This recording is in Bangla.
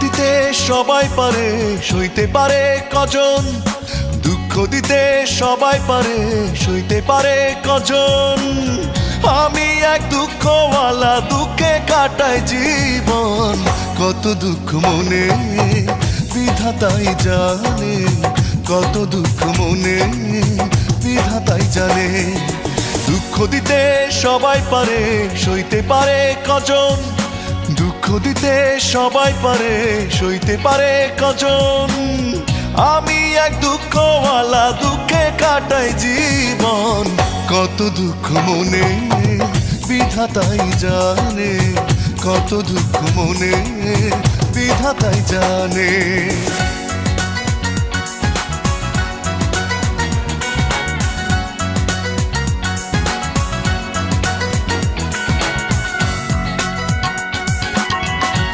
দিতে সবাই পারে, সইতে পারে কজন? দুঃখ দিতে সবাই পারে, সইতে পারে কজন? আমি এক দুঃখওয়ালা, দুঃখে কাটাই জীবন। কত দুঃখ মনে, বিধাতাই জানে। কত দুঃখ মনে, বিধাতাই জানে। দুঃখ দিতে সবাই পারে, সইতে পারে কজন? দুঃখ দিতে সবাই পারে, সইতে পারে কজন। আমি এক দুঃখওয়ালা, দুঃখে কাটাই জীবন। কত দুঃখ মনে বিধাতাই জানে, কত দুঃখ মনে বিধাতাই জানে।